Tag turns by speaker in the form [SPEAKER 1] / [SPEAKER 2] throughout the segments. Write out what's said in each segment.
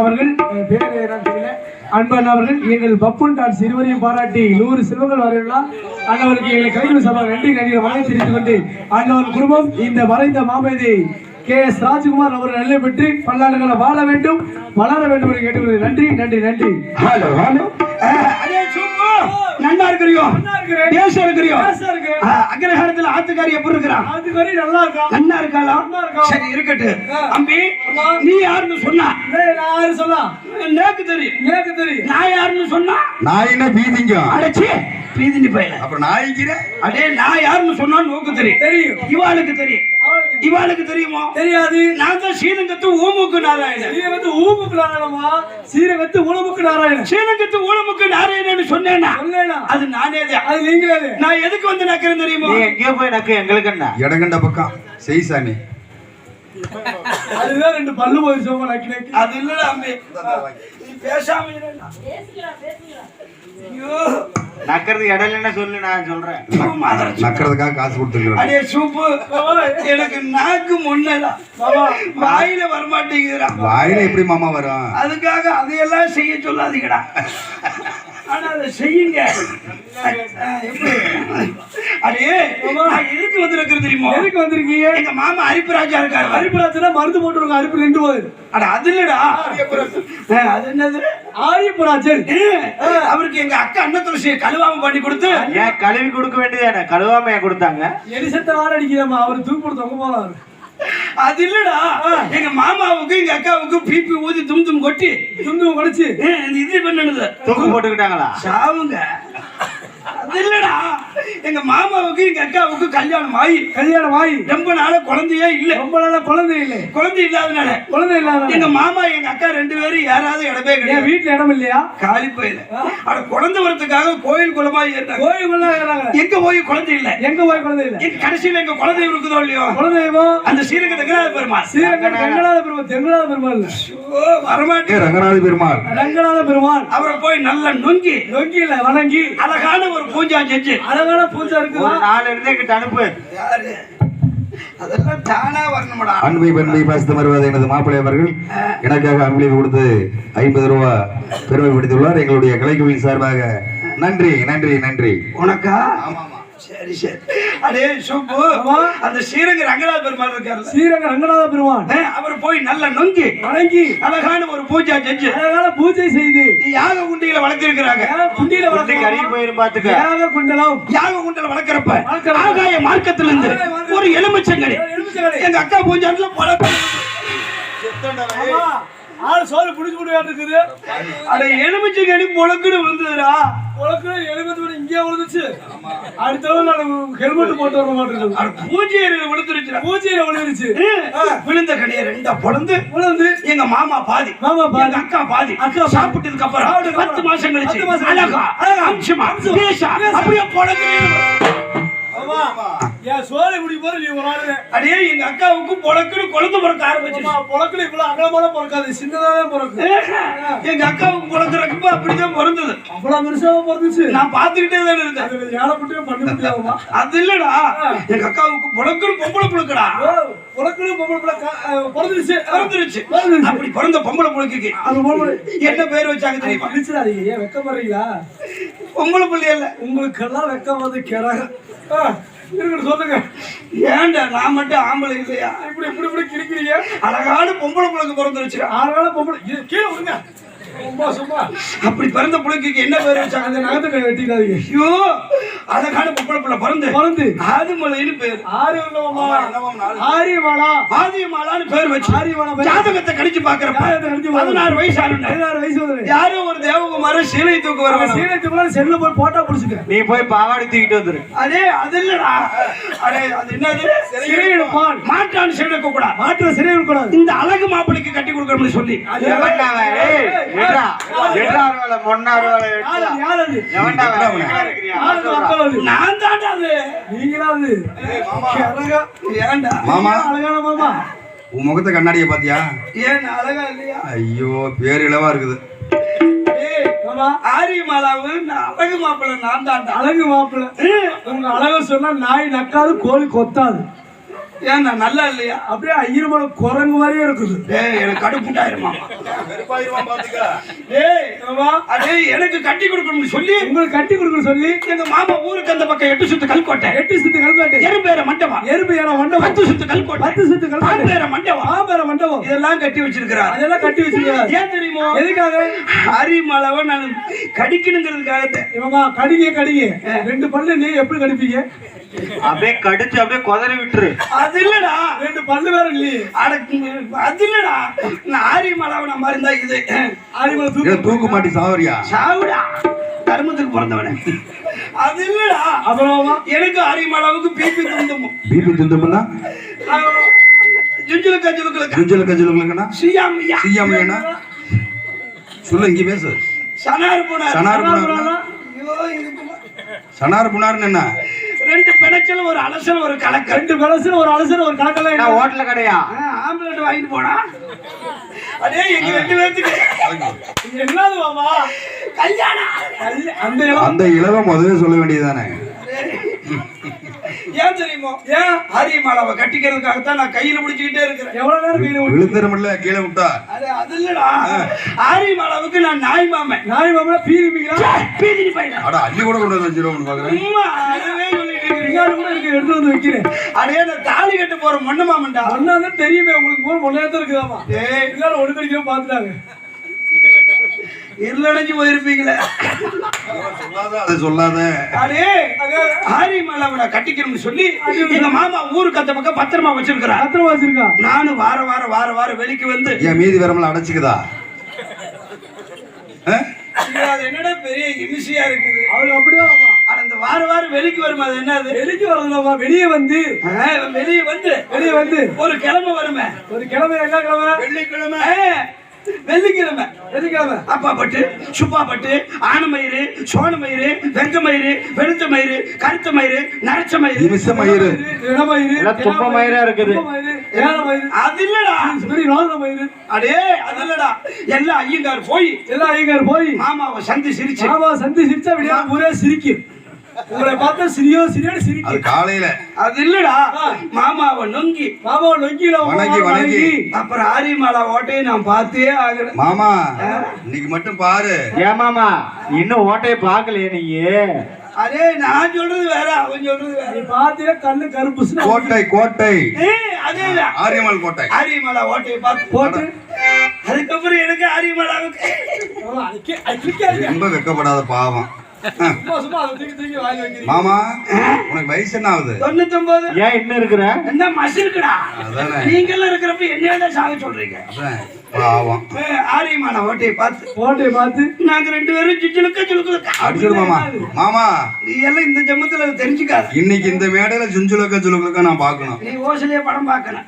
[SPEAKER 1] அவர்கள் பேர் அன்பன் அவர்கள் எங்கள் பப்புன் டான்ஸ் இருவரையும் பாராட்டி நூறு சிறுவர்கள் வரையுள்ளார் அண்ணவருக்கு எங்களை கைது சபா நன்றி நன்றி வழங்கி தெரிந்து கொண்டு அண்ணவர் குடும்பம் இந்த மறைந்த மாமேதை கே எஸ் ராஜ்குமார் அவர்கள் நல்ல பெற்று பல்லாண்டுகளை வாழ வேண்டும் வளர வேண்டும் என்று கேட்டுக்கொள்கிறேன். நன்றி நன்றி நன்றி.
[SPEAKER 2] ஹலோ ஹலோ நன்னா இருக்கிறியோ தேசம் இருக்கிறியோ அக்ரஹாரத்துல ஆத்துக்காரி எப்படி இருக்கிறான்
[SPEAKER 1] வரை நல்லா இருக்கா?
[SPEAKER 2] நன்னா இருக்காளா?
[SPEAKER 1] நன்னா இருக்கா.
[SPEAKER 2] சரி இருக்கட்டு அம்பி நீ யாருன்னு சொன்னா?
[SPEAKER 1] நான் யாரு சொல்லலாம்
[SPEAKER 2] நேக்கு தெரியும்
[SPEAKER 1] எனக்கு தெரியும்
[SPEAKER 2] நான் யாருன்னு சொன்னா?
[SPEAKER 3] நாயினா பீதிங்கும்
[SPEAKER 2] அடைச்சி பீதினி பையல.
[SPEAKER 3] அப்புறம் நாய்க்கிற?
[SPEAKER 2] அடே நான் யாருன்னு சொன்னா நோக்கு தெரியும்
[SPEAKER 1] தெரியும்.
[SPEAKER 2] இவாளுக்கு தெரியும் இவாளுக்கு தெரியுமோ?
[SPEAKER 1] தெரியாது.
[SPEAKER 2] நான் தான் சீனங்கத்து ஊமுக்கு நாராயணன்.
[SPEAKER 1] சீரகத்து ஊமுக்கு நாராயணமா? சீரகத்து உணவுக்கு நாராயணன்.
[SPEAKER 2] சீனங்கத்து ஊமுக்கு நாராயணன் சொன்னேன்னா
[SPEAKER 1] சொல்லேனா
[SPEAKER 2] அது நானே
[SPEAKER 1] அது நீங்களே
[SPEAKER 2] நான் எதுக்கு வந்து நக்கிறேன் தெரியுமா?
[SPEAKER 4] நீ எங்கேயோ போய் நக்கு எங்களுக்கு என்ன?
[SPEAKER 3] இடங்கண்ட பக்கம் செய் சாமி.
[SPEAKER 1] அதுதான் ரெண்டு பல்லு போயிடுச்சோமா நக்கி நக்கி
[SPEAKER 2] அது இல்லடா அம்பி நீ பேசாம இருடா. ஐயோ
[SPEAKER 4] நக்கிறது இடையில என்ன சொல்லு நான் சொல்றேன்.
[SPEAKER 3] நக்கிறதுக்காக காசு கொடுத்துருக்கேன்
[SPEAKER 2] அடே சூப்பு. எனக்கு நாக்கு முன்னடா வாயில வரமாட்டேங்குதுடா.
[SPEAKER 3] வாயில எப்படி மாமா வரும்?
[SPEAKER 2] அதுக்காக அதையெல்லாம் செய்ய சொல்லாதீங்கடா. ஆனா அதை செய்யுங்க. அடே நான் எதுக்கு வந்திருக்கிறது தெரியுமா?
[SPEAKER 1] எதுக்கு வந்திருக்கீங்க?
[SPEAKER 2] எங்க மாமா அரிப்புராஜா இருக்காரு.
[SPEAKER 1] அரிப்புராஜனா மருந்து போட்டுருங்க அரிப்பு நின்று போகுது.
[SPEAKER 2] அட அது இல்லடா. அது என்னது?
[SPEAKER 1] ஆரியப்புராஜன்.
[SPEAKER 2] அஹ், அவருக்கு எங்க அக்கா அண்ணன் துளசியை கழுவாம பண்ணி கொடுத்து
[SPEAKER 4] ஏன் கழுவி கொடுக்க வேண்டியதானே கழுவாமையா கொடுத்தாங்க?
[SPEAKER 1] எலிசத்தை வாட அடிக்கிறமா அவர் தூக்கு போட்டு தொங்க போலாம்
[SPEAKER 2] அது இல்லடா. எங்க மாமாவுக்கு எங்க அக்காவுக்கு பிபி ஊதி தும் தும் கொட்டி
[SPEAKER 1] உடைச்சு
[SPEAKER 2] அஹ், இந்த இது பண்ணுது
[SPEAKER 4] தூக்கு போட்டுக்கிட்டாங்களா?
[SPEAKER 2] சாவுங்க. அது இல்லடா. எங்க மாமாவுக்கு எங்க அக்காவுக்கு கல்யாணம் ஆகி
[SPEAKER 1] கல்யாணம் ஆகி
[SPEAKER 2] ரொம்ப நாளா குழந்தையே இல்ல.
[SPEAKER 1] ரொம்ப நாளா குழந்தை இல்லை.
[SPEAKER 2] குழந்தை இல்லாதனால.
[SPEAKER 1] குழந்தை இல்லாத
[SPEAKER 2] எங்க மாமா எங்க அக்கா ரெண்டு பேரும் யாராவது இடமே கிடையாது.
[SPEAKER 1] வீட்டுல இடம் இல்லையா?
[SPEAKER 2] காலி போயில. அட குழந்தை வரதுக்காக கோயில் குளமா ஏறினாங்க.
[SPEAKER 1] கோயிலுக்குள்ள ஏறாங்க
[SPEAKER 2] எங்க போய் குழந்தை இல்ல?
[SPEAKER 1] எங்க போய் குழந்தை இல்லை?
[SPEAKER 2] எங்க கடைசியில எங்க குழந்தை இருக்குதோ இல்லையோ?
[SPEAKER 1] குலதெய்வோ
[SPEAKER 2] அந்த சீரக தகராறு பெருமா
[SPEAKER 1] ஸ்ரீரங்கம் ரங்கநாத பெருமாள் தெங்கநாத பெருமாள் இல்ல.
[SPEAKER 2] வரமாட்டே
[SPEAKER 3] ரங்கநாத பெருமாள்.
[SPEAKER 1] ரங்கநாத பெருமாள்.
[SPEAKER 2] அவரை போய் நல்லா நொங்கி
[SPEAKER 1] நோக்கியில வணங்கி
[SPEAKER 2] அழகான ஒரு பூஜா செஞ்சு.
[SPEAKER 1] அழகான பூஜை
[SPEAKER 4] ஒரு
[SPEAKER 1] இருக்குதா
[SPEAKER 4] நாலு இருந்து அனுப்பு.
[SPEAKER 2] யாரு? அதெல்லாம் தானா வரணும்டா.
[SPEAKER 3] அன்பை பண்பை பாசித்து வருவது எனது மாப்பிள்ளை அவர்கள் எனக்காக அன்பளிப்பு கொடுத்து ஐம்பது ரூபா பெருமைப்படுத்தியுள்ளார் எங்களுடைய கலைக்குழுவின் சார்பாக நன்றி நன்றி நன்றி.
[SPEAKER 2] உனக்கா? சரி சரி. அடே சுப்பு அந்த ஸ்ரீரங்க ரங்கநாத பெருமாள் இருக்காருல்ல.
[SPEAKER 1] ஸ்ரீரங்க ரங்கநாத பெருமாள்
[SPEAKER 2] அஹ், அவர் போய் நல்லா நொங்கி
[SPEAKER 1] வணங்கி
[SPEAKER 2] அழகான ஒரு பூஜா செஞ்சு
[SPEAKER 1] அழகான பூஜை செய்து.
[SPEAKER 2] யாக குண்டியில வளர்த்திருக்கிறாங்க.
[SPEAKER 1] குண்டியில
[SPEAKER 4] குட்டி கறி போயிரும் பாத்துக்க.
[SPEAKER 1] யாக குண்டலம்.
[SPEAKER 2] யாக குண்டில வளர்க்கிறப்ப. ஆகாய மார்க்கத்துல இருந்து ஒரு எலுமிச்சங்கடி
[SPEAKER 1] எலுமிச்சங்கடி.
[SPEAKER 2] எங்க அக்கா பூஜாண்டுல பழக்கம்.
[SPEAKER 1] ஆளு சோறு புடிச்சு இருக்குது
[SPEAKER 2] அட எலுமிச்சங்கடி பொழக்குன்னு விழுந்ததுடா
[SPEAKER 1] உனக்கு எழுபது மணி இங்கே விழுந்துச்சு அடுத்த தடவை நான் ஹெல்மெட் போட்டு வர
[SPEAKER 2] அட பூஜை அறையில
[SPEAKER 1] பூஜையில விழுந்துருச்சு
[SPEAKER 2] அஹ், விழுந்த கடையை ரெண்டா பொழந்து
[SPEAKER 1] விழுந்து
[SPEAKER 2] எங்க மாமா பாதி
[SPEAKER 1] மாமா பாதி.
[SPEAKER 2] எங்க அக்கா பாதி
[SPEAKER 1] அக்கா.
[SPEAKER 2] சாப்பிட்டதுக்கு அப்புறம் பத்து. மாசம் கழிச்சு அழகா. அம்சமா. அப்படியே பொழக்கு
[SPEAKER 1] ஆமா என் சோலை முடி போற நீ ஒரு ஆளு
[SPEAKER 2] அடே எங்க அக்காவுக்கு பொழக்குன்னு குழந்தை பிறக்க ஆரம்பிச்சிருச்சு.
[SPEAKER 1] ஆமா, பொழக்குல இவ்வளவு அகலமான பிறக்காது சின்னதாவே பிறக்கும்
[SPEAKER 2] எங்க அக்காவுக்கு பிறக்கிறப்ப அப்படிதான் பிறந்தது
[SPEAKER 1] அவ்வளவு பெருசாவும் பிறந்துச்சு
[SPEAKER 2] நான் பார்த்துக்கிட்டே தான் இருந்தேன்.
[SPEAKER 1] அதுல ஏழப்பட்டே பண்ண முடியாதுமா
[SPEAKER 2] அது இல்லடா. எங்க அக்காவுக்கு புழக்குன்னு பொம்பளை புழுக்கடா.
[SPEAKER 1] பொழக்குன்னு பொம்பளை பிள்ளை கா- அஹ், பிறந்துருச்சு
[SPEAKER 2] பிறந்துருச்சு. அப்படி பிறந்த பொம்பளை
[SPEAKER 1] பொம்பளை
[SPEAKER 2] என்ன பேர் வச்சாங்க தெரியுமா?
[SPEAKER 1] பிடிச்சிடாதீங்க ஏன் வெக்கப்படுறீங்களா?
[SPEAKER 2] பொம்பளை பிள்ளை இல்ல
[SPEAKER 1] உங்களுக்கெல்லாம் வெக்கம் வந்து கிரகம் இருக்கட்டும் சொல்லுங்க.
[SPEAKER 2] ஏன்டா நான் மட்டும் ஆம்பளை இல்லையா?
[SPEAKER 1] இப்படி இப்படி இப்படி கிழிக்கிறீங்க
[SPEAKER 2] அழகான பொம்பளை புழுக்கு பிறந்துருச்சுடா
[SPEAKER 1] ஆறு நாள் பொம்பளை கீழே விடுங்க.
[SPEAKER 2] அப்படி பிறந்த புழுக்கைக்கு என்ன பேர் வச்சாங்க?
[SPEAKER 1] அந்த? நகத்தை வெட்டிடாதீங்க
[SPEAKER 2] ஐயோ அழகான பொம்பளை பிள்ளை பிறந்து.
[SPEAKER 1] பிறந்து.
[SPEAKER 2] ஆதிமலைன்னு பேர்.
[SPEAKER 1] ஆறு ஆரியவாளா
[SPEAKER 2] ஆதிமாலான்னு பேர் வச்சு
[SPEAKER 1] ஆரியவாளா பேர்.
[SPEAKER 2] ஜாதகத்தை கணிச்சு பாக்குறப்ப பதினாறு வயசு ஆளுங்க
[SPEAKER 1] பதினாறு வயசு வந்து
[SPEAKER 2] யாரோ ஒரு தேவகுமார சிலை தூக்கு வரவன்.
[SPEAKER 1] சீனத்துக்குள்ள செல்ல போய் போட்டா பிடிச்சிக்க.
[SPEAKER 4] நீ போய் பாவாடி தூக்கிட்டு வந்துரு.
[SPEAKER 2] அதே அது இல்லடா. அடே அது என்னது?
[SPEAKER 1] சிறை எடுப்பான்
[SPEAKER 2] மாட்டான் சிலை எடுக்க கூடாது
[SPEAKER 1] மாற்ற சிறை கூடாது
[SPEAKER 2] இந்த அழகு மாப்பிளைக்கு கட்டி கொடுக்கணும்னு சொல்லி.
[SPEAKER 1] அது?
[SPEAKER 4] எங்க இருக்கிறியா?
[SPEAKER 1] யார் அது மக்கள் அது?
[SPEAKER 2] நான் தாண்டா அது.
[SPEAKER 1] நீங்களா அது? கிரகம்.
[SPEAKER 2] ஏன்டா?
[SPEAKER 3] மாமா.
[SPEAKER 1] அழகான மாமா?
[SPEAKER 3] உன் முகத்தை கண்ணாடியை பாத்தியா
[SPEAKER 2] ஏன் அழகா இல்லையா?
[SPEAKER 3] ஐயோ பேர் இளவா இருக்குது.
[SPEAKER 2] அழகு மாப்பிள்ளை
[SPEAKER 1] அழகு மாப்பிள்ள. உங்க அழக சொன்னா நாய் நக்காது கோழி கொத்தாது.
[SPEAKER 2] ஏன் நான் நல்லா இல்லையா?
[SPEAKER 1] அப்படியே ஐயமான குரங்கு மாதிரியே இருக்குது.
[SPEAKER 2] டேய் எனக்கு கடுப்புண்டாயிருமா டேய் எனக்கு கட்டி கொடுக்கணும்னு சொல்லி
[SPEAKER 1] உங்களுக்கு கட்டி கொடுக்க சொல்லி
[SPEAKER 2] எங்க மாமா ஊருக்கு அந்த பக்கம் எட்டு சுத்து கல்கோட்டை.
[SPEAKER 1] எட்டு சுத்து கல்காட்டு.
[SPEAKER 2] எறும்பேற மண்டபம்.
[SPEAKER 1] எறும்பு ஏற மண்டபம்.
[SPEAKER 2] பத்து சுத்து கல்கோட்டை.
[SPEAKER 1] பத்து சுத்து கல்காட்டு.
[SPEAKER 2] பாம்பேற மண்டபம்.
[SPEAKER 1] ஆம்பர மண்டபம்.
[SPEAKER 2] இதெல்லாம் கட்டி வச்சிருக்கிறார்.
[SPEAKER 1] அதெல்லாம் கட்டி வச்சிருக்காரு
[SPEAKER 2] ஏன் தெரியுமோ?
[SPEAKER 1] எதுக்காக?
[SPEAKER 2] அரிமளவை நான் கடிக்கணுங்கிறதுக்காக
[SPEAKER 1] இவமா கடிங்க கடிங்க. ரெண்டு பல்லு நீ எப்படி கடிப்பீங்க?
[SPEAKER 4] அப்படியே கடிச்சு அப்படியே குதறி விட்டுரு.
[SPEAKER 2] அது இல்லடா.
[SPEAKER 1] ரெண்டு பல்லு வேற இல்லையே.
[SPEAKER 2] அட அது இல்லடா. நான் ஆரியமளவை மாதிரி இருந்தா இது
[SPEAKER 3] ஏன்
[SPEAKER 1] தூக்கு
[SPEAKER 3] தூக்கு மாட்டி சாவரியா?
[SPEAKER 2] சாவுடா. கருமத்துக்கு பிறந்தவனே. அது இல்லடா.
[SPEAKER 1] அப்புறமா?
[SPEAKER 2] எனக்கு ஆரியமளவுக்கு பிபி துந்துமோ
[SPEAKER 3] பிபி துந்தமுன்னா
[SPEAKER 2] ஜுஜுலுக்கா ஜுலுக்கா
[SPEAKER 3] குஞ்சல கஞ்சலுக்குன்னா
[SPEAKER 2] சியாமியா?
[SPEAKER 3] சிஎம் என்ன சொல்லு இங்க பேசு.
[SPEAKER 2] சனார் போனார்
[SPEAKER 3] சனார்
[SPEAKER 2] இதுக்கு
[SPEAKER 3] சனார் புனார்னு என்ன?
[SPEAKER 2] ரெண்டு பிணைச்சல் ஒரு அலசல் ஒரு கலக்க.
[SPEAKER 1] ரெண்டு பலசு ஒரு அலசல் ஒரு கணக்கெல்லாம்
[SPEAKER 4] நான் ஹோட்டல்ல கடையா?
[SPEAKER 2] ஆம்புலன்ட் வாங்கிட்டு போனா அதே எங்க ரெண்டு பேர்த்துக்கு
[SPEAKER 1] என்னது மாமா?
[SPEAKER 2] கல்யாணம்.
[SPEAKER 1] அந்த இடம்
[SPEAKER 3] அந்த இளவ முதவே சொல்ல வேண்டியதுதானே?
[SPEAKER 2] ஏன் தெரியுமோ? ஏன் ஆரியமாலாவை கட்டிக்கிறதுக்காகத்தான் நான் கையில பிடிச்சுக்கிட்டே இருக்கிறேன்?
[SPEAKER 1] எவ்வளவு நேரம் கையில
[SPEAKER 3] கீழே விட்டா?
[SPEAKER 2] அது அது இல்லடா. ஆரியமாலாவுக்கு நான் நாய் மாமன்.
[SPEAKER 1] நாய் மாமா பீதிப்பீங்களா
[SPEAKER 2] பையன்
[SPEAKER 3] அட அள்ளி கூட கொண்டு வந்து வச்சிருவோம் பாக்குறேன்.
[SPEAKER 2] அதுவே
[SPEAKER 1] இங்காடு கூட இருக்கு எடுத்து வந்து வைக்கிறேன்.
[SPEAKER 2] அடே நான் தாலி கட்ட போற
[SPEAKER 1] ஒன்னா தான் தெரியுமே உங்களுக்கு போன முன்னேற்றம் இருக்குதாமா
[SPEAKER 2] ஏய்
[SPEAKER 1] எல்லாரும் ஒன்று கடிக்காம பாத்துட்டாங்க
[SPEAKER 2] இருளடைஞ்சு போயிருப்பீங்களே.
[SPEAKER 3] சொல்லாத அதை சொல்லாத.
[SPEAKER 2] அடே ஆரியமாலாவை நான் கட்டிக்கணும்னு சொல்லி எங்க மாமா ஊருக்கு அந்த பக்கம் பத்திரமா வச்சிருக்கிறார்.
[SPEAKER 1] பத்திரமா வச்சிருக்கா?
[SPEAKER 2] நானும் வார வாரம் வார வாரம் வெளிக்கு வந்து
[SPEAKER 3] ஏன் மீதி வரமெல்லாம் அடைச்சிக்குதா?
[SPEAKER 2] என்னடா பெரிய இமிசியா இருக்குது?
[SPEAKER 1] அவளுக்கு அப்படியே
[SPEAKER 2] இந்த வார வாரம் வெளிக்கு வருமா அது என்னது?
[SPEAKER 1] வெளிக்கு வரதுலாமா வெளியே வந்து.
[SPEAKER 2] வெளியே வந்து.
[SPEAKER 1] வெளியே வந்து.
[SPEAKER 2] ஒரு கிழமை வருமே.
[SPEAKER 1] ஒரு கிழமை என்ன கிழமை?
[SPEAKER 2] வெள்ளிக்கிழமை. வெள்ளிக்கிழமை.
[SPEAKER 1] வெள்ளிக்கிழமை.
[SPEAKER 2] அப்பா பட்டு சுப்பா பட்டு ஆனமயிறு சோனமயிறு வெங்க மயிறு வெளுத்த மயிறு கருத்த மயிறு நரைச்ச மயிறு.
[SPEAKER 3] நிமிஷ மயிறு.
[SPEAKER 1] இடமயிறு
[SPEAKER 4] எல்லாம் துப்ப மயிரா இருக்குது.
[SPEAKER 2] அது இல்லடா.
[SPEAKER 1] பெரிய ரோத மயிறு.
[SPEAKER 2] அடே அது இல்லடா. எல்லாம் ஐயங்கார் போய்
[SPEAKER 1] எல்லாம் ஐயங்கார் போய்
[SPEAKER 2] மாமாவை சந்தி சிரிச்சு.
[SPEAKER 1] மாமா சந்தி சிரிச்சா விடியா ஊரே சிரிக்கும். உங்களை பார்த்தா சிரியோ சிரியோடு
[SPEAKER 3] அது
[SPEAKER 1] சிரிக்கும்
[SPEAKER 3] காலையில.
[SPEAKER 2] அது இல்லடா. மாமாவை நொங்கி
[SPEAKER 1] மாமா நொங்கில
[SPEAKER 3] வணங்கி, வணங்கி.
[SPEAKER 2] அப்புறம் ஆரியமாலா ஓட்டையை நான் பார்த்தே ஆகிறேன்
[SPEAKER 3] மாமா இன்னைக்கு மட்டும் பாரு.
[SPEAKER 4] ஏமாமா இன்னும் ஓட்டையை பார்க்கலையே நீ
[SPEAKER 2] அதே நான் சொல்றது வேற அவன் சொல்றது வேற.
[SPEAKER 1] நீ பாத்தீங்கன்னா கண்ணு கருப்புசுன்னு
[SPEAKER 3] கோட்டை கோட்டை.
[SPEAKER 2] ஏய், அதேதான்
[SPEAKER 3] ஆரியமல் கோட்டை.
[SPEAKER 2] ஆரியமாலா ஓட்டையை பார்த்து
[SPEAKER 1] போட்டு
[SPEAKER 2] அதுக்கப்புறம் எனக்கு ஆரியமாலாவுக்கு
[SPEAKER 3] ரொம்ப வெக்கப்படாத பாவம். மாமா உனக்கு வயசு என்ன ஆகுது?
[SPEAKER 2] தொண்ணூத்தொன்பது
[SPEAKER 4] ஏன் இருக்கிற?
[SPEAKER 2] என்ன மசிருக்குடா
[SPEAKER 3] அதானே.
[SPEAKER 2] நீங்கெல்லாம் இருக்கிறப்ப என்னையோட சாக சொல்றீங்க?
[SPEAKER 3] பாவம்
[SPEAKER 2] ஏய், ஆரியமாலா ஓட்டையை பார்த்து.
[SPEAKER 1] பார்த்து.
[SPEAKER 2] நாங்க ரெண்டு பேரும் சிச்சுலுக்க சிலுக்க
[SPEAKER 3] அடிச்சிரு மாமா. மாமா.
[SPEAKER 2] நீ எல்லாம் இந்த ஜென்மத்துல அதை தெரிஞ்சுக்காத.
[SPEAKER 3] இன்னைக்கு இந்த மேடையில சுஞ்சுலக்க சுலுக்க நான் பார்க்கணும்.
[SPEAKER 2] நீ ஓசலையே படம் பார்க்கணும்.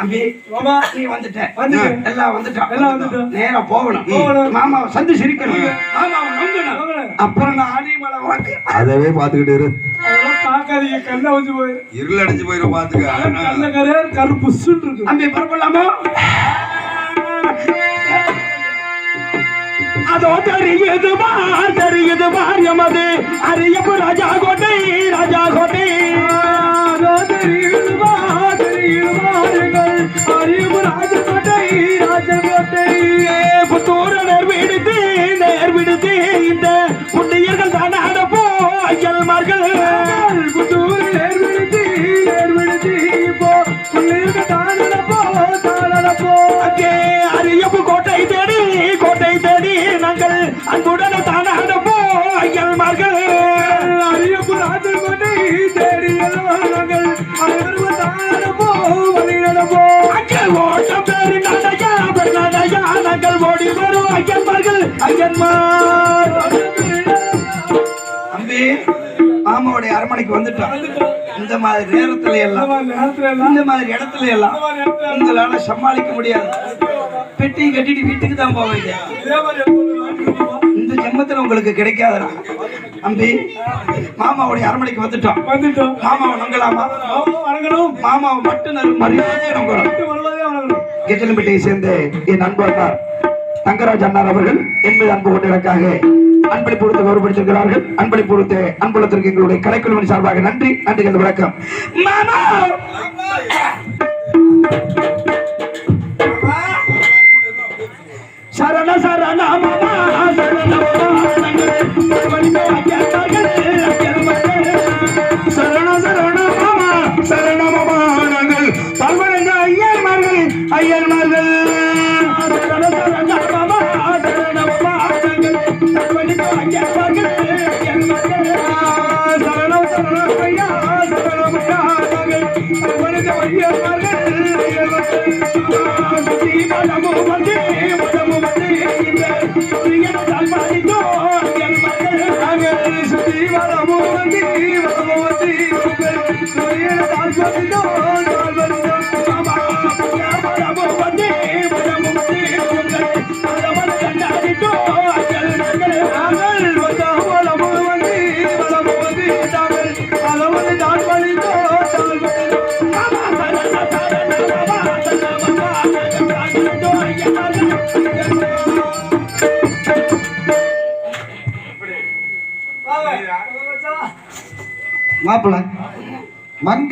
[SPEAKER 2] அம்பி
[SPEAKER 1] மாமா
[SPEAKER 2] நீ வந்துட்ட.
[SPEAKER 1] வந்துட்டேன்.
[SPEAKER 2] எல்லாம் வந்துட்டோம்
[SPEAKER 1] எல்லாம் வந்துட்டோம்.
[SPEAKER 2] நேரா போகணும்.
[SPEAKER 1] போகணும்.
[SPEAKER 2] மாமாவை சந்தி சிரிக்கணும். மாமாவை நம்பணும். அப்புறம் நான் ஆரியமலை வாக்கு.
[SPEAKER 3] அதவே பாத்துக்கிட்டு இரு.
[SPEAKER 1] அதெல்லாம் பார்க்காதீங்க. கண்ணை வச்சு போயிரு.
[SPEAKER 3] இருள் அடிச்சு போயிரும் பாத்துக்க
[SPEAKER 1] கண்ண கரையார் கருப்புசுன்னு இருக்கு.
[SPEAKER 2] அம்பி புறப்படலாமா?
[SPEAKER 4] அதோ தெரியுது பார் தெரியுது பார் எமது அரியப்பு ராஜா கோட்டை ராஜா கோட்டை.
[SPEAKER 1] அதோ தெரியுதுமா, தெரியுதுமா, அறிவு ராஜகோட்டை, ராஜகோட்டை.
[SPEAKER 4] புத்தூர நேர்விடுத்து நேர்விடுத்து இந்த புண்ணியர்கள் தான் அடப்போ ஐயல்மார்கள்
[SPEAKER 1] புத்தூர்
[SPEAKER 2] அம்பி மாமாவுடைய அரண்மனைக்கு வந்துட்டோம் இந்த மாதிரி நேரத்துல எல்லாம் இந்த மாதிரி இடத்துல எல்லாம் உங்களால சமாளிக்க முடியாது. பெட்டி கட்டிட்டு வீட்டுக்கு தான் போவீங்க. இந்த ஜென்மத்துல உங்களுக்கு கிடைக்காதடா. அம்பி மாமாவுடைய அரண்மனைக்கு வந்துட்டோம்.
[SPEAKER 1] வந்துட்டோம்.
[SPEAKER 2] மாமாவை நங்கலாமா
[SPEAKER 1] வணங்கணும்.
[SPEAKER 2] மாமாவை மட்டும் நல்ல மரியாதை நம்பணும் கெட்டலம்பட்டியை சேர்ந்த என் அன்பு அண்ணார் தங்கராஜ் அண்ணார் அவர்கள் என்பது அன்பு கொண்டு எனக்காக அன்பளிப்பு கொடுத்து கௌரவப்படுத்திருக்கிறார்கள் அன்பளிப்பு கொடுத்து அன்புலத்திற்கு எங்களுடைய கலைக்குழுவின் சார்பாக நன்றி நன்றி கலந்த வணக்கம். மாமா!
[SPEAKER 4] சரண சரண மாமா!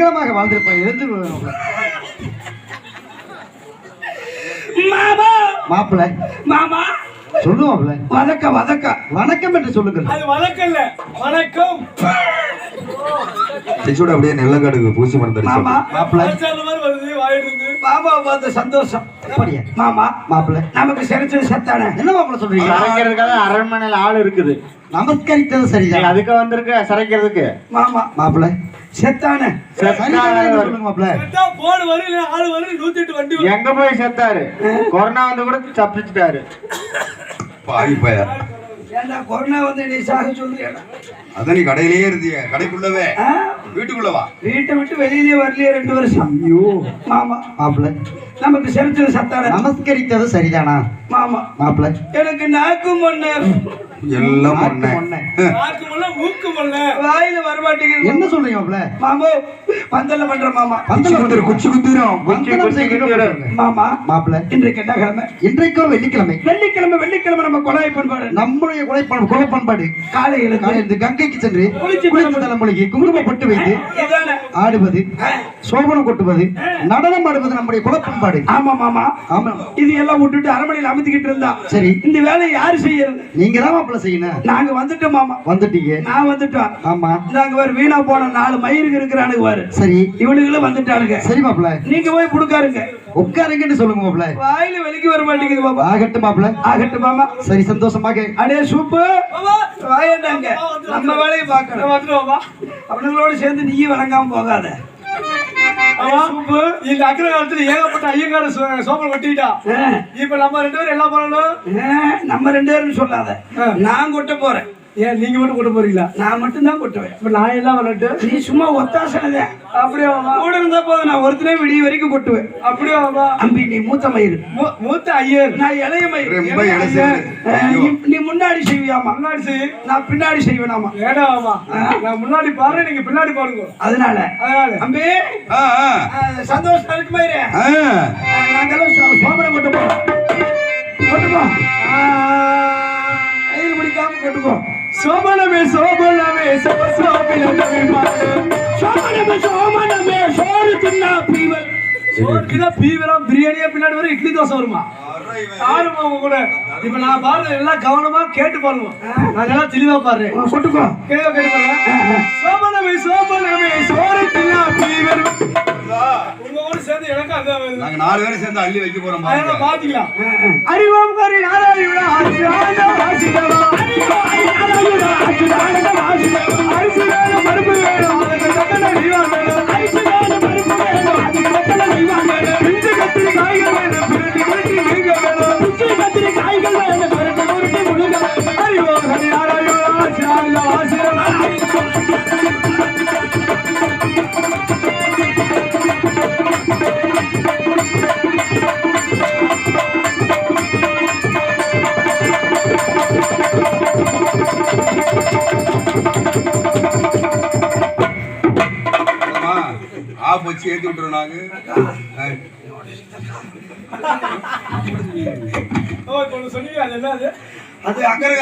[SPEAKER 5] மங்களமாக வாழ்ந்திருப்பான் மாப்பிள்ள.
[SPEAKER 2] மாமா!
[SPEAKER 5] சொல்லு மாப்பிள்ள
[SPEAKER 2] வணக்கம் வணக்கம்.
[SPEAKER 5] வணக்கம் என்று சொல்லுங்கள்.
[SPEAKER 1] அது வழக்கம் இல்ல. வணக்கம்.
[SPEAKER 3] சிச்சோட அப்படியே நெல்லங்காடுக்கு பூசி
[SPEAKER 5] மாப்பிள்ள.
[SPEAKER 2] மாமா பார்த்த சந்தோஷம்.
[SPEAKER 5] அப்படியா?
[SPEAKER 2] மாமா
[SPEAKER 5] மாப்பிள்ள
[SPEAKER 2] நமக்கு சிறைச்சது சத்தானே?
[SPEAKER 5] என்ன மாப்பிள்ள சொல்றீங்க?
[SPEAKER 6] சரைக்கிறதுக்காக அரண்மனையில் ஆள் இருக்குது.
[SPEAKER 5] நமஸ்கரித்தது சரிதான்.
[SPEAKER 6] அதுக்கு வந்திருக்க சரைக்கிறதுக்கு.
[SPEAKER 2] மாமா
[SPEAKER 5] மாப்பிள்ள
[SPEAKER 2] செத்தானே.
[SPEAKER 6] எங்க போய் செத்தாரு? கொரோனா வந்து கூட தப்பிச்சுட்டாரு.
[SPEAKER 3] பாவி பய
[SPEAKER 2] ஏண்டா கொரோனா வந்து நீ சாக சொல்றியா
[SPEAKER 3] அதான் நீ கடையிலேயே இருந்திய கடைக்குள்ளவே.
[SPEAKER 2] ஆ?
[SPEAKER 3] வீட்டுக்குள்ள வா
[SPEAKER 2] வீட்டை விட்டு வெளியிலே வரலையே ரெண்டு வருஷம். ஐயோ. மாமா.
[SPEAKER 5] மாப்பிள்ள.
[SPEAKER 2] நமக்கு சிறைச்சது சத்தானே
[SPEAKER 5] நமஸ்கரித்தது சரிதானா?
[SPEAKER 2] மாமா.
[SPEAKER 5] மாப்பிள்ள.
[SPEAKER 2] எனக்கு நாக்கும் ஒண்ணு
[SPEAKER 3] எல்லாம்.
[SPEAKER 5] நாக்கு
[SPEAKER 1] மூக்கு
[SPEAKER 2] வாயில வரமாட்டேங்குது.
[SPEAKER 5] என்ன சொல்றீங்க மாப்பிள்ள?
[SPEAKER 2] மாமா பந்தல்ல பண்ற மாமா.
[SPEAKER 3] குச்சி குத்துரு குச்சி குத்துரும்.
[SPEAKER 2] மாமா
[SPEAKER 5] மாப்பிள்ள.
[SPEAKER 2] இன்றைக்கு என்ன கிழமை?
[SPEAKER 5] இன்றைக்கோ வெள்ளிக்கிழமை.
[SPEAKER 2] வெள்ளிக்கிழமை வெள்ளிக்கிழமை நம்ம கொலை பண்பாடு.
[SPEAKER 5] நம்முடைய குலைப்பண் குல பண்பாடு.
[SPEAKER 2] காலையில
[SPEAKER 5] காலையில் கங்கைக்கு சென்று குளித்து பொட்டு வைத்து ஆடுவது சோபனம் கொட்டுவது நடனம் ஆடுவது நம்முடைய குலப்பண்பாடு
[SPEAKER 2] ஆமா மாமா
[SPEAKER 5] ஆமா.
[SPEAKER 2] இது எல்லாம் விட்டுட்டு அரண்மனையில் அமைத்துக்கிட்டு இருந்தா.
[SPEAKER 5] சரி.
[SPEAKER 2] இந்த வேலையை யாரு செய்யறது?
[SPEAKER 5] நீங்க தான் மாப்பிள்ள செய்யணும்
[SPEAKER 2] நாங்க வந்துட்டோம் மாமா.
[SPEAKER 5] வந்துட்டீங்க.
[SPEAKER 2] நான் வந்துட்டோம்
[SPEAKER 5] ஆமா.
[SPEAKER 2] நாங்க வேற வீணா போன நாலு மயிருக்கு இருக்கிறானுங்க பாரு.
[SPEAKER 5] சரி.
[SPEAKER 2] இவனுங்களும் வந்துட்டானுங்க.
[SPEAKER 5] சரி மாப்பிள்ள.
[SPEAKER 2] நீங்க போய் கொடுக்காருங்க
[SPEAKER 5] உட்காருங்கன்னு சொல்லுங்க மாப்பிள்ள.
[SPEAKER 2] வாயில வெளிக்கு வர மாட்டேங்குது பாபா
[SPEAKER 5] ஆகட்டும் மாப்பிள்ள.
[SPEAKER 2] ஆகட்டும் மாமா.
[SPEAKER 5] சரி சந்தோஷமாக
[SPEAKER 2] அடே சூப்பு. வாயண்டாங்க நம்ம வேலையை பார்க்கணும்.
[SPEAKER 1] வந்துடுவோமா
[SPEAKER 2] அவனுங்களோட சேர்ந்து நீயும் வணங்காம போகாத.
[SPEAKER 1] இந்த காலத்துல ஏகப்பட்ட ஐயங்கார சோப்பல் கொட்டிட்டா இப்ப நம்ம ரெண்டு பேரும் என்ன பண்ணணும்
[SPEAKER 2] நம்ம ரெண்டு பேரும் சொல்லாத. நான் கொட்ட போறேன்.
[SPEAKER 1] ஏன் நீங்க மட்டும் கொண்டு போறீங்களா?
[SPEAKER 2] நான் மட்டும்தான் கொட்டுவேன்
[SPEAKER 1] இப்ப நான் எல்லாம் பண்ணிட்டு
[SPEAKER 2] நீ சும்மா ஒத்தாசனதே
[SPEAKER 1] அப்படியே
[SPEAKER 2] கூட இருந்தா போதும் நான் ஒருத்தனே விடிய வரைக்கும் கொட்டுவேன்.
[SPEAKER 1] அப்படியே வாமா
[SPEAKER 2] அம்பி நீ மூத்த மயிறு.
[SPEAKER 1] மூ- மூத்த ஐயர்.
[SPEAKER 2] நான் இளைய மயிறு.
[SPEAKER 3] ரொம்ப
[SPEAKER 2] நீ- முன்னாடி செய்வியாமா?
[SPEAKER 1] முன்னாடி செய்.
[SPEAKER 2] நான் பின்னாடி செய்வேனாமா?
[SPEAKER 1] வேணாமா நான் முன்னாடி பாரு நீங்க பின்னாடி பாருங்க
[SPEAKER 2] அதனால?
[SPEAKER 1] அதனால.
[SPEAKER 2] அம்பி
[SPEAKER 3] ஆ, ஆ,
[SPEAKER 2] ஆ, சந்தோஷம் இருக்கு மயிறு.
[SPEAKER 3] ஆ.
[SPEAKER 2] நாங்களும் சோமனை கொட்டு போ கொட்டு போ கையில் பிடிக்காம கொட்டு போ
[SPEAKER 1] சோமனமே சோமனமே சோம சோபிலமே
[SPEAKER 2] சோமனமே சோமனமே சோறு
[SPEAKER 1] சோறுக்குதா பீவரம் பிரியாணியா பின்னாடி வரும் இட்லி தோசை வருமா ஆறுமா உங்க கூட இப்ப நான் பாருங்க எல்லாம் கவனமா கேட்டு பாருங்க நான் எல்லாம் தெளிவா பாடுறேன்
[SPEAKER 2] ஆ, கொட்டுக்கோ
[SPEAKER 1] கேட்க கேட்டு பாருங்க சோமனமே சோமனமே சோறு தின்னா பீவரம் உங்க கூட சேர்ந்து எனக்கு அந்த
[SPEAKER 3] நாங்க நாலு பேரும் சேர்ந்து அள்ளி வைக்க போறோம்
[SPEAKER 1] பாத்துக்கலாம் அறிவோம் கரி நாராயணா ஆசிரான வாசிதவா நாராயணா ஆசிரான வாசிதவா அரிசி வேணும் பருப்பு வேணும் அதுக்கு தக்கன நீவா வேணும் அரிசி வேணும் பருப்பு வேணும் காய்கள்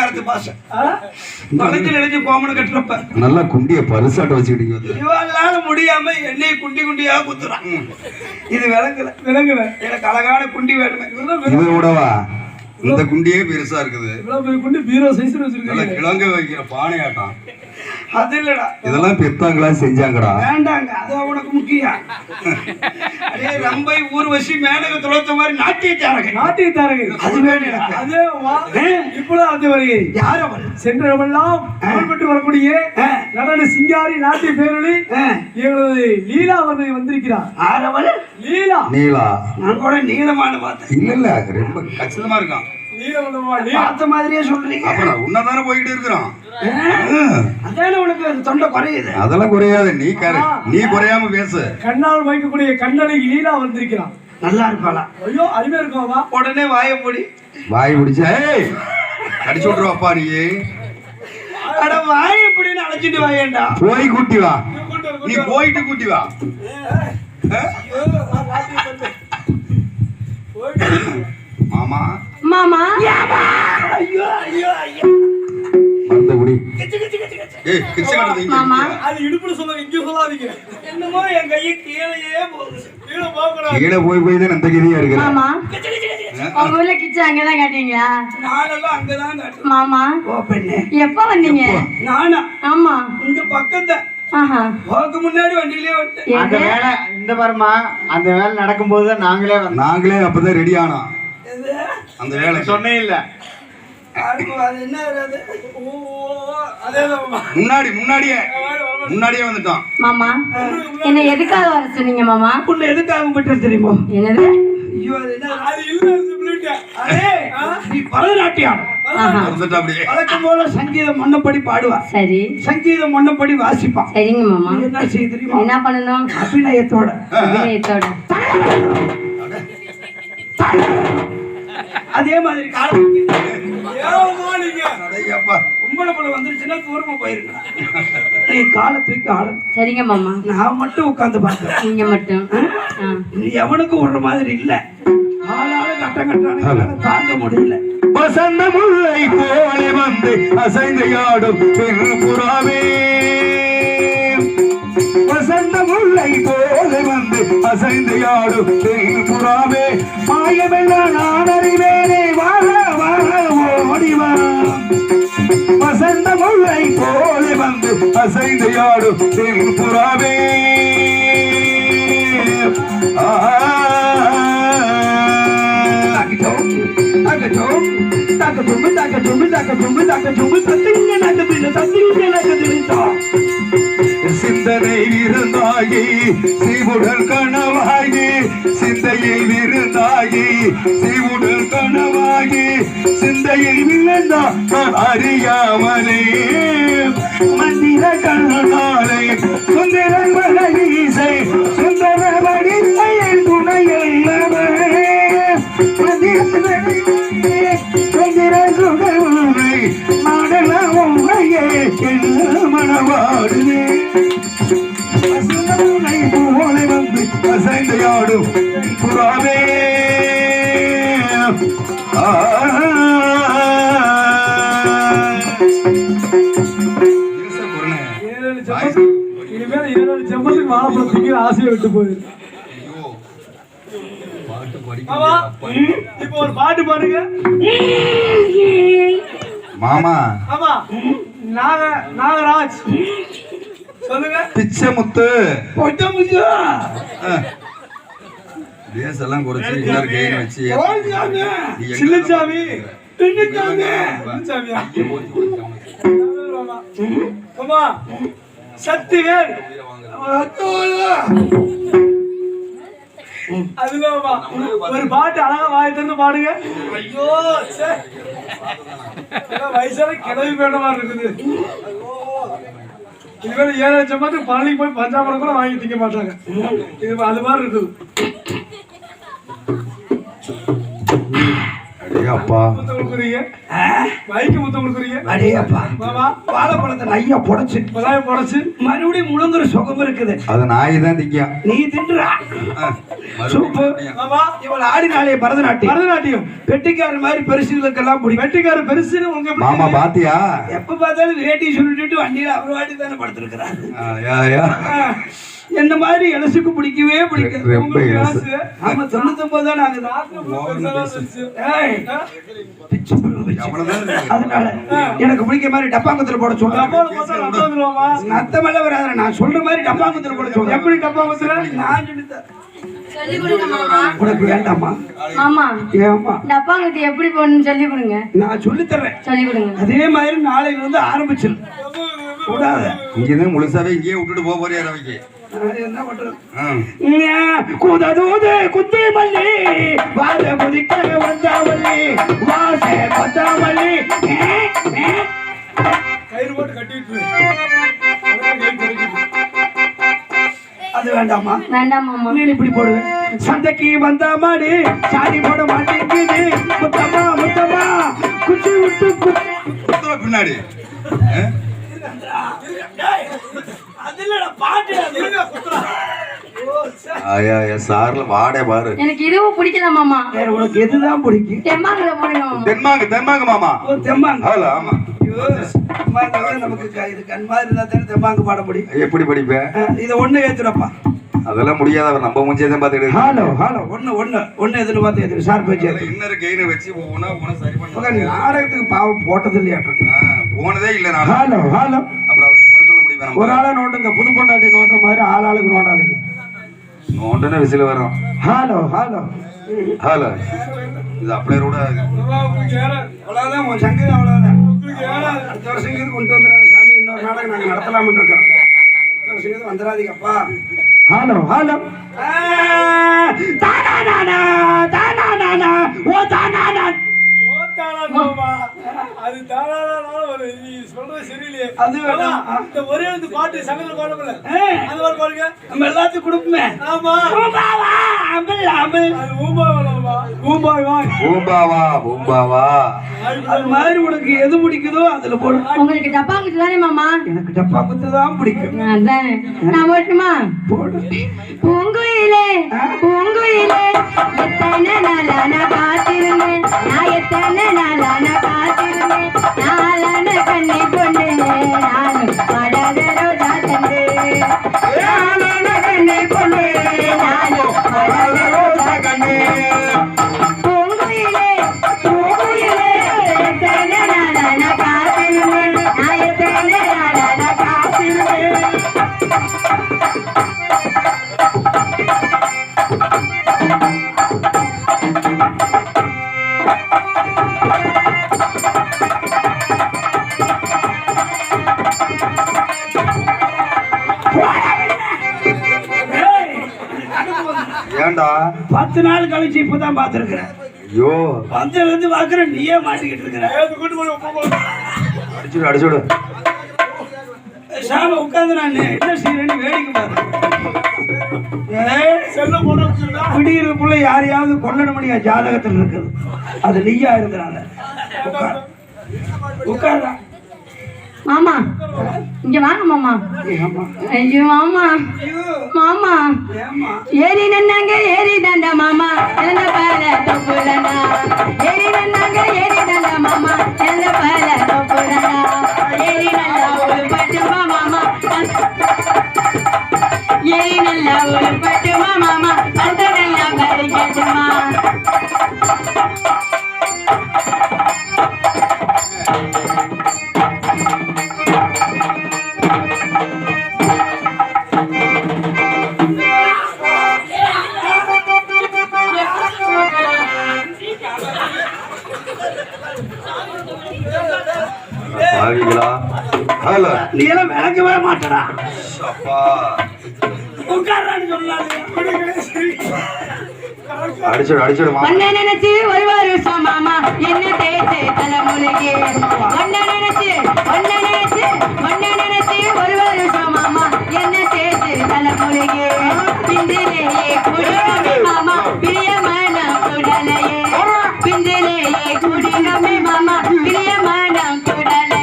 [SPEAKER 1] அது
[SPEAKER 2] பாசை.
[SPEAKER 1] ஆ?
[SPEAKER 2] வளைஞ்சு இணைஞ்சு கோமனை கட்டுறப்ப
[SPEAKER 7] நல்லா குண்டிய பரிசாட்ட வச்சுக்கிட்டீங்க.
[SPEAKER 2] இவனால முடியாம என்னைய குண்டி குண்டியா குத்துறான். இது விளங்கல.
[SPEAKER 1] விளங்குல.
[SPEAKER 2] எனக்கு அழகான குண்டி வேணுமே
[SPEAKER 7] இது கூடவா? இந்த குண்டியே பெருசா இருக்குது.
[SPEAKER 1] இவ்வளவு பெரிய குண்டு பீரோ சைஸ்ல
[SPEAKER 7] நல்லா
[SPEAKER 1] வச்சிருக்கீங்க.
[SPEAKER 7] கிழங்க வைக்கிற பானையாட்டம்.
[SPEAKER 2] அது இல்லடா.
[SPEAKER 7] இதெல்லாம் பெத்தாங்களா செஞ்சாங்கடா.
[SPEAKER 2] வேண்டாங்க. அது உனக்கு முக்கியம். ரம்பை ஊர்வசி மேனக துளத்த மாதிரி
[SPEAKER 1] நாட்டிய தாரகை
[SPEAKER 2] அது வேணும் எனக்கு
[SPEAKER 1] அதே வா இப்பொழுது அந்த வருகை
[SPEAKER 2] யார் அவன்
[SPEAKER 1] சென்றவெல்லாம் புகழ்பெற்று வரக்கூடிய நடன சிங்காரி நாட்டிய பேரொழி
[SPEAKER 2] ஆ.
[SPEAKER 1] எங்களது லீலா அவர்கள் வந்திருக்கிறார்.
[SPEAKER 2] யார் அவன்
[SPEAKER 1] லீலா.
[SPEAKER 7] நீலா.
[SPEAKER 2] நான் கூட நீளமான பார்த்தேன்
[SPEAKER 7] இல்ல இல்ல ரொம்ப கச்சிதமா இருக்கான்
[SPEAKER 2] பார்த்த மாதிரியே சொல்றீங்க.
[SPEAKER 7] அப்புறம் உன்னதானே போய்கிட்டு இருக்கிறோம்
[SPEAKER 2] அதானே உனக்கு தொண்டை குறையுது?
[SPEAKER 7] அதெல்லாம் குறையாது. நீ கரை நீ குறையாம பேசு.
[SPEAKER 1] கண்ணால் வைக்கக்கூடிய கண்ணழகி லீலா வந்திருக்கிறான்
[SPEAKER 2] நல்லா இருப்பாளா?
[SPEAKER 1] ஐயோ அருமையா இருக்கும்வா
[SPEAKER 2] உடனே வாயை மூடி.
[SPEAKER 7] வாய் பிடிச்ச ஏய் கடிச்சு விட்டுருவாப்பா நீ.
[SPEAKER 2] அட வாய் எப்படின்னு அழைச்சிட்டு வாயேண்டா
[SPEAKER 7] போய் கூட்டி வா. நீ போயிட்டு கூட்டி வா. மாமா
[SPEAKER 8] மாமா.
[SPEAKER 2] ஐயோ ஐயோ ஐயோ கிச்சு கிச்சு கிச்சு கிச்சு
[SPEAKER 7] ஏய் கிச்ச கட்டது
[SPEAKER 8] மாமா.
[SPEAKER 1] அது இடுப்புல சொல்லுங்க இங்க சொல்லாதீங்க.
[SPEAKER 2] என்னமோ என் கையை கீழேயே போகுது.
[SPEAKER 1] கீழே போக கூடாது.
[SPEAKER 7] கீழே போய் போய் தான் இந்த கதியா இருக்கிற.
[SPEAKER 8] மாமா.
[SPEAKER 2] கிச்சு கிச்சு கிச்சு கிச்சு.
[SPEAKER 8] உங்க ஊர்ல கிச்சன் அங்கதான் காட்டுவீங்களா
[SPEAKER 2] நானெல்லாம் அங்கதான் காட்டுறேன்
[SPEAKER 8] மாமா.
[SPEAKER 2] ஓ பெண்ணே.
[SPEAKER 8] எப்ப வந்தீங்க?
[SPEAKER 2] நானா?
[SPEAKER 8] ஆமா.
[SPEAKER 2] இங்க பக்கம் தான்
[SPEAKER 8] ஆஹா.
[SPEAKER 2] போக்கு முன்னாடி
[SPEAKER 4] அந்த இந்த பாருமா அந்த வேலை நடக்கும்போது தான் நாங்களே வந்தோம்.
[SPEAKER 7] நாங்களே அப்பதான் ரெடி ஆனோம்? அந்த வேலை
[SPEAKER 4] சொன்னே இல்ல.
[SPEAKER 2] அது அது என்ன அது
[SPEAKER 1] ஓ அதேதான் மாமா.
[SPEAKER 7] முன்னாடி முன்னாடியே. முன்னாடியே வந்துட்டோம்.
[SPEAKER 8] மாமா என்ன எதுக்காக வர சொன்னீங்க மாமா?
[SPEAKER 2] உன்னை எதுக்காக விட்டு தெரியுமோ?
[SPEAKER 8] என்னது?
[SPEAKER 2] மொன்னப்படி பாடுவா.
[SPEAKER 8] சரி.
[SPEAKER 2] சங்கீதம் மொன்னப்படி வாசிப்பான்
[SPEAKER 8] சரிங்க மாமா.
[SPEAKER 2] என்ன செய்ய தெரியுமா?
[SPEAKER 8] என்ன பண்ணணும்?
[SPEAKER 2] அபிநயத்தோட.
[SPEAKER 8] அபிநயத்தோட.
[SPEAKER 2] அதே மாதிரி கும்பல போல வந்துருச்சுன்னா தூரமா போயிருக்கலாம் நீ காலை தூக்கி
[SPEAKER 8] சரிங்க மாமா.
[SPEAKER 2] நான் மட்டும் உட்கார்ந்து பார்த்தேன்
[SPEAKER 8] நீங்க மட்டும்.
[SPEAKER 2] நீ எவனுக்கும் விடுற மாதிரி இல்ல. ஆளாளு கட்ட கட்டான தாங்க முடியல.
[SPEAKER 3] வசந்த முல்லை போல வந்து அசைந்தையாடும் பெண் புறாவே வசந்த முல்லை போல அசைந்து அசைந்தையாடும் பெண் புறாவே மாயமெல்லாம் நான் அறிவேனே வாழ வாழ ஓடிவா வசந்த முல்லை போலே வந்து அசைந்தையாடும் பெண் புறாவே ஆ
[SPEAKER 2] தகஜோம் தகஜோம் தகஜோம் தகஜோம் தகஜோம் தத்திங்க நகதில தத்திங்க நகதில
[SPEAKER 3] சிந்தனை விருந்தாகி சிவுடல் கனவாகி சிந்தையில் விருந்தாகி சிவுடல் கனவாகி சிந்தையில் விழுந்தா நான் அறியாமலே. மந்திர கண்ணாலை சுந்தர மகீசை அசைந்தையாடும் புறாவே.
[SPEAKER 1] இனிமேல் ஏழு செம்பத்துக்கு வாழைப்பழம் திங்கிற ஆசையை விட்டு போயிரு மாமா இப்போ ஒரு பாட்டு பாடுங்க.
[SPEAKER 7] மாமா.
[SPEAKER 1] ஆமா நாக நாகராஜ். சொல்லுங்க.
[SPEAKER 7] பிச்சை முத்து.
[SPEAKER 2] பொட்ட
[SPEAKER 7] பேஸ் எல்லாம் குறைச்சு இன்னொரு கையை வச்சு
[SPEAKER 1] ஆமா சக்திவேல். அதுதான்மா ஒரு பாட்டு அழகா வாய் திறந்து பாடுங்க. ஐயோ வயசான கிளவி பேட்ட மாதிரி இருக்குது இதுவே ஏழு லட்சம் பேருக்கு பழனிக்கு போய் பஞ்சாபரம் கூட வாங்கி திங்க மாட்டாங்க. இது அது மாதிரி இருக்குது. முத்தம் கொடுக்குறீங்க மைக்கு முத்தம் கொடுக்குறீங்க
[SPEAKER 2] வாழைப்பழத்தை நையா புடைச்சு.
[SPEAKER 1] பதாய புடச்சு.
[SPEAKER 2] மறுபடியும் முழுங்குற சுகம் இருக்குது.
[SPEAKER 3] அது நாய் தான் திங்கும்
[SPEAKER 2] நீ தின்றா.
[SPEAKER 1] மாமா.
[SPEAKER 2] இவள் ஆடினாலே பரதநாட்டியம்.
[SPEAKER 1] பரதநாட்டியம்.
[SPEAKER 2] பெட்டிக்காரர் மாதிரி பெருசுகளுக்கெல்லாம் பிடிக்கும்.
[SPEAKER 1] வெட்டிக்கார பெருசுன்னு உங்க
[SPEAKER 3] மாமா பாத்தியா?
[SPEAKER 2] எப்ப பார்த்தாலும் வேட்டி சொல்லிட்டு வண்டியில அவர் வாட்டி தானே படுத்திருக்கிறார். என்ன மாதிரி இலசுக்கு பிடிக்கவே பிடிக்காது. ஆமா தான் பிச்சு புடுங்க, பிச்சு. அதனால எனக்கு பிடிக்க மாதிரி டப்பாங்குத்துல போட சொல்றேன். அத்தமெல்லாம் வராது நான் சொல்ற மாதிரி டப்பாங்குத்துல போட சொல்றேன்.
[SPEAKER 1] எப்படி டப்பா வச்சுற
[SPEAKER 2] நான் உனக்கு வேண்டாமா?
[SPEAKER 8] மாமா.
[SPEAKER 2] ஏமா
[SPEAKER 8] டப்பாங்கட்டி எப்படி போடணும்னு சொல்லி கொடுங்க.
[SPEAKER 2] நான் சொல்லித்தர்றேன்
[SPEAKER 8] சொல்லி கொடுங்க.
[SPEAKER 2] அதே மாதிரி நாளையில இருந்து ஆரம்பிச்சிரு. கூடாது
[SPEAKER 3] இங்கதான் முழுசாவே இங்கேயே விட்டுட்டு போக போறியா ரவிக்கு?
[SPEAKER 2] குததூது குத்தி மல்லி வாத குதிக்க வந்தாவல்லி வாச கொத்தாமல்லி
[SPEAKER 1] கயிறு போட்டு கட்டிட்டு
[SPEAKER 2] அது வேண்டாமா
[SPEAKER 8] வேண்டாம் மாமா
[SPEAKER 2] நீ இப்படி போடுவேன் சந்தைக்கு வந்த மாடு சாணி போட மாட்டேங்குது. முத்தம்மா முத்தம்மா. குச்சி விட்டு
[SPEAKER 3] பின்னாடி. சார்ல வாடே பாரு.
[SPEAKER 8] எனக்கு இதுவும் பிடிக்கல மாமா.
[SPEAKER 2] வேற உனக்கு எதுதான் பிடிக்கும்?
[SPEAKER 8] தெம்மாங்கல போடுங்க மாமா
[SPEAKER 3] தென்மாங்கு தென்மாங்கு மாமா.
[SPEAKER 2] ஓ, தெம்மாங்க.
[SPEAKER 3] ஆமா.
[SPEAKER 2] மாதிரி நமக்கு. க- இது கண் மாதிரி இருந்தா தானே தெம்மாங்க பாட முடியும்.
[SPEAKER 3] எப்படி படிப்பேன்
[SPEAKER 2] இதை ஒண்ணு ஏத்துறப்பா
[SPEAKER 3] அதெல்லாம் முடியாத நம்ம முஞ்சியே தான் பாத்துக்கிட்டு
[SPEAKER 2] ஹலோ ஹலோ ஒண்ணு ஒண்ணு ஒண்ணு எதுன்னு பார்த்து ஏத்துரு சார் பேச்சு.
[SPEAKER 3] இன்னொரு கெயினை வச்சு ஒவ்வொன்றா ஒவ்வொன்றா சரி பண்ணி
[SPEAKER 2] நாடகத்துக்கு பாவம் போட்டது இல்லையாட்டம்
[SPEAKER 3] போனதே இல்லை நான்
[SPEAKER 2] ஹலோ ஹலோ
[SPEAKER 3] அப்புறம் அவர் குறை சொல்ல முடியுமா
[SPEAKER 2] ஒரு ஆளா நோண்டுங்க. புது பொண்டாட்டி நோண்டுற மாதிரி ஆள் ஆளுக்கு நோண்டாதீங்க.
[SPEAKER 3] நோண்டனே விசில் வரும்.
[SPEAKER 2] Hello hello.
[SPEAKER 3] ஹலோ. இது அப்படியே கூட
[SPEAKER 2] அவ்வளவுதான் சங்கீதம் அவ்வளவுதான். அடுத்த வருஷம் இது கொண்டு வந்துடுறாங்க சாமி. இன்னொரு நாடகம் நாங்கள் நடத்தலாம்னு இருக்கோம். அடுத்த வருஷம் இது வந்துடாதீங்கப்பா. Hello hello. தானா நானா தானா நானா ஓ தானா நான்
[SPEAKER 1] அது தாராளம் ஒரு நீ சொல்றது சரியில்லையே.
[SPEAKER 2] அது வேணாம்.
[SPEAKER 1] இந்த ஒரே ஒரு பாட்டு சங்கத்தில் பாடமில்ல அது மாதிரி பாருங்க.
[SPEAKER 2] நம்ம எல்லாத்துக்கும் கொடுப்போமே.
[SPEAKER 1] ஆமா.
[SPEAKER 2] ஊம்பாவா, அம்பிள், அம்பிள்.
[SPEAKER 1] அது ஊம்பாய் வாய்
[SPEAKER 3] பூம்பாவா பூம்பாவா.
[SPEAKER 2] அது மாதிரி உனக்கு எது பிடிக்குதோ அதுல போடு.
[SPEAKER 8] உங்களுக்கு டப்பாங்கட்டி தானே மாமா?
[SPEAKER 2] எனக்கு டப்பா குத்து தான் பிடிக்கும்.
[SPEAKER 8] அதானே. நான் போட்டுமா
[SPEAKER 2] போடு.
[SPEAKER 8] பூங்குயிலே பூங்குயிலே எத்தனை நாளா நான் காத்திருந்தேன். நான் எத்தனை நாளா நான் காத்திருந்தேன். நாளான கண்ணை
[SPEAKER 2] பத்து நாள் கழிச்சு இப்பதான் பாத்துருக்கிறேன்
[SPEAKER 3] ஐயோ.
[SPEAKER 2] வந்ததுல இருந்து பாக்குற நீயே மாட்டிக்கிட்டு இருக்கிற.
[SPEAKER 3] அடிச்சுடு
[SPEAKER 2] சாம உட்கார்ந்து நான். என்ன செய்யறேன்னு வேடிக்கை
[SPEAKER 1] போன
[SPEAKER 2] குடியிருப்புல யாரையாவது கொல்லணுமணியா ஜாதகத்தில் இருக்குது. அது நீயா இருக்கிறாங்க. உட்கார்றா
[SPEAKER 8] மாமா இங்க வாங்க மாமா. ஐயோ மாமா. மாமா. ஏறி நன்னாங்க ஏறி தண்ட மாமா. எந்த பால தொப்புலனா? ஏறி நன்னாங்க ஏறி தண்ட மாமா. எந்த பால தொப்புலனா? ஏறி நல்லா ஒரு பட்டுமா மாமா. ஏறி நல்லா ஒரு பட்டுமா மாமா. அந்த நல்லா பறிக்கட்டுமா?
[SPEAKER 3] பாவிகளா ஹலோ
[SPEAKER 2] நீ எல்லாம் விளக்கவே மாட்டடா.
[SPEAKER 3] அப்பா
[SPEAKER 2] உட்கார்றான்னு சொல்லலாம்
[SPEAKER 3] அடிச்சுடு அடிச்சுடு மாமா
[SPEAKER 8] நினைச்சு என்ன தேய்ச்சு ஒன்ன நினைச்சு ஒன்ன நினைச்சு ஒன்ன நினைச்சு ஒரு வருஷம் மாமா என்ன தேய்ச்சு தலைமுறைக்கு பிந்திலேயே குடியுமே மாமா. பிரியமான குடலையே. பிந்திலேயே கூடினமே மாமா. பிரியமான குடலை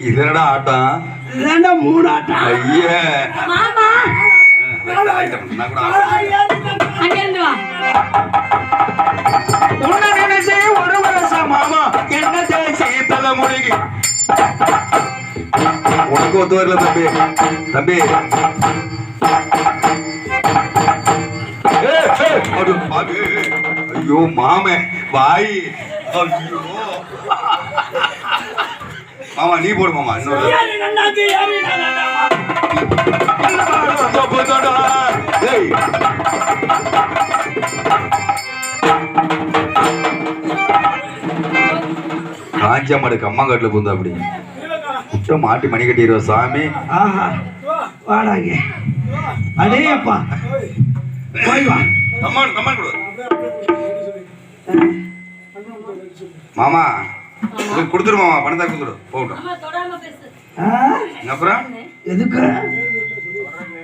[SPEAKER 3] இது என்னடா ஆட்டம்?
[SPEAKER 2] இதுதான்டா மூணு ஆட்டம்?
[SPEAKER 3] ஐயா.
[SPEAKER 4] உன்னை நினைச்சு ஒரு வருஷம் மாமா என்ன தேய்ச்சி தலைமுழுகி
[SPEAKER 3] உனக்கு ஒத்து வரல தம்பி தம்பி ஐயோ மாமே வாய் ஐயோ மாமா நீ போடு மாமா இன்னொரு ஏய் காஞ்ச மாடு கம்மாங்காட்டுல பூந்தா அப்படி. முட்டை மாட்டி மணி கட்டிடுவோம் சாமி.
[SPEAKER 2] ஆஹா. வாடாங்க. அடே அப்பா போய் வா.
[SPEAKER 3] கொடு. மாமா கொடுத்துரு மாமா பணத்தை கொடுத்துரு. போகட்டும்.
[SPEAKER 8] அம்மா தொடாம பேசு.
[SPEAKER 2] ஆ?
[SPEAKER 3] அப்புறம்?
[SPEAKER 2] எதுக்கு?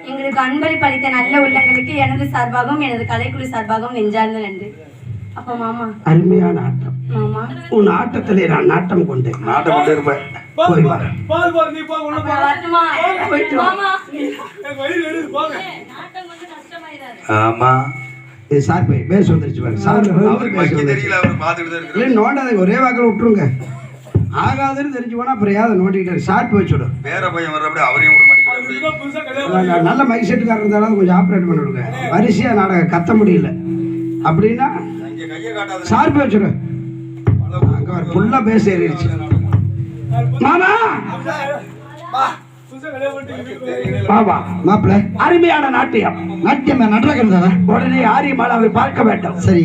[SPEAKER 8] எங்களுக்கு அன்பளிப்பு அளித்த நல்ல உள்ளங்களுக்கு எனது சார்பாகவும் எனது கலைக்குழு சார்பாகவும் நெஞ்சார்ந்த நன்றி. அப்ப மாமா.
[SPEAKER 2] அருமையான ஆட்டம்.
[SPEAKER 8] மாமா.
[SPEAKER 2] உன் ஆட்டத்திலே நான் நாட்டம்
[SPEAKER 3] கொண்டு இருப்பேன்
[SPEAKER 2] போய்
[SPEAKER 1] நீ உள்ள
[SPEAKER 8] வரட்டுமா. மாமா.
[SPEAKER 1] போங்க
[SPEAKER 8] நாட்டம் கொஞ்சம் கஷ்டமாயிடாது
[SPEAKER 3] ஆமா.
[SPEAKER 2] இது சார் போய் பேச வந்துருச்சு சார்
[SPEAKER 3] அவருக்கு தெரியல அவர் பார்த்துட்டு தான்
[SPEAKER 2] இல்லை நோண்டாத ஒரே வாக்கில் விட்டுருங்க. ஆகாதுன்னு தெரிஞ்சு போனா அப்புறம் யாவது நோண்டிக்கிட்டாரு? ஷார்ட் போய் வச்சுடும்
[SPEAKER 3] வேற பையன் வர்றப்படி அவரையும் விட
[SPEAKER 2] நல்ல- மைக் செட்டுக்காரர் இருந்தாலும் கொஞ்சம் ஆப்ரேட் பண்ணி விடுங்க வரிசையா நாடகம் கத்த முடியல. அப்படின்னா
[SPEAKER 3] இங்க கையை காட்டாத.
[SPEAKER 2] ஷார்ப் வச்சுடு. ஃபுல்லா பேச ஏறிடுச்சு மாமா! பாபா மாப்பிள்ள அருமையான நாட்டியம். நாட்டியம் இருந்ததா உடனே ஆரியமாலாவை பார்க்க வேண்டும்.
[SPEAKER 5] சரி.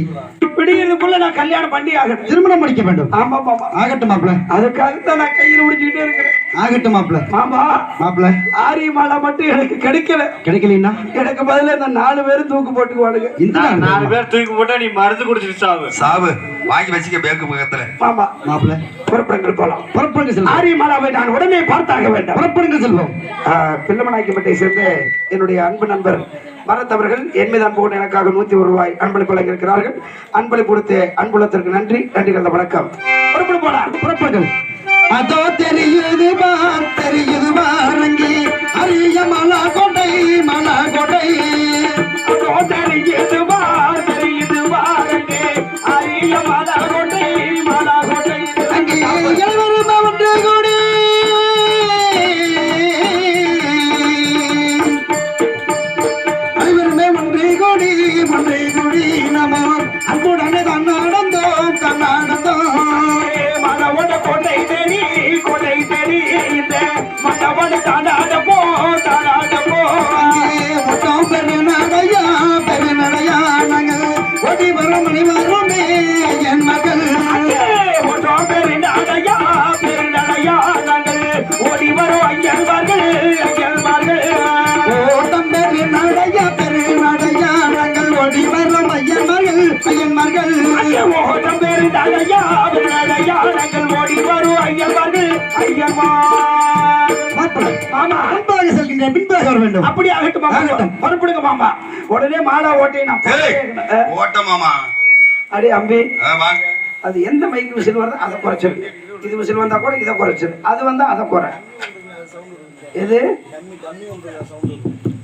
[SPEAKER 2] விடியறதுக்குள்ள நான் கல்யாணம் பண்ணி ஆகணும்
[SPEAKER 5] திருமணம் முடிக்க வேண்டும்.
[SPEAKER 2] ஆமா மாமா
[SPEAKER 5] ஆகட்டும் மாப்பிள.
[SPEAKER 2] அதுக்காக தான் நான் கையில் முடிச்சுக்கிட்டே இருக்கிறேன்.
[SPEAKER 5] ஆகட்டும் மாப்பிள.
[SPEAKER 2] மாமா.
[SPEAKER 5] மாப்பிள.
[SPEAKER 2] ஆரியமாலா மட்டும் எனக்கு கிடைக்கல.
[SPEAKER 5] கிடைக்கலன்னா?
[SPEAKER 2] எனக்கு பதிலா இந்த நாலு பேரும் தூக்கு போட்டுக்குவானுங்க.
[SPEAKER 5] இந்த
[SPEAKER 6] நாலு பேர் தூக்கி போட்டா நீ மருந்து குடிச்சிட்டு சாவு.
[SPEAKER 3] சாவு. வாங்கி வச்சுக்க பேக்கு பக்கத்துல.
[SPEAKER 2] மாமா
[SPEAKER 5] மாப்பிள
[SPEAKER 2] புறப்படுங்கள் போலாம்.
[SPEAKER 5] புறப்படுங்க செல்வம்.
[SPEAKER 2] ஆரியமாலாவை நான் உடனே பார்த்தாக வேண்டும்.
[SPEAKER 5] புறப்படுங்க செல்வம்.
[SPEAKER 2] பில்லமநாய்க்கப்பட்டை சேர்ந்த என்னுடைய அன்பு நண்பர் பரத் அவர்கள் என் மீது அன்போடு எனக்காக நூத்தி ஒரு ரூபாய் அன்பளிப்பு வழங்கியிருக்கிறார்கள். அன்பளிப்பு கொடுத்த அன்புலத்திற்கு நன்றி நன்றி கலந்த வணக்கம். புறப்படு போடா
[SPEAKER 5] புறப்படுங்கள். அதோ தெரியுது பார் தெரியுது பாருங்கி அரிய மலா கொடை மலா கொடை
[SPEAKER 2] அதோ தெரியுது. அரிய
[SPEAKER 5] முன்பாக செல்கின்ற பின்பாக வர வேண்டும்
[SPEAKER 2] அப்படி ஆகட்டும். புறப்படுங்க மாமா. உடனே மாலா ஓட்டை நான்
[SPEAKER 3] ஓட்ட மாமா.
[SPEAKER 2] அடே அம்பி. அது எந்த மைக்கு விசில் வருதோ அதை குறைச்சிருங்க இது விசில் வந்தா கூட இதை குறைச்சிரு. அது வந்தா அதை குறை. எது?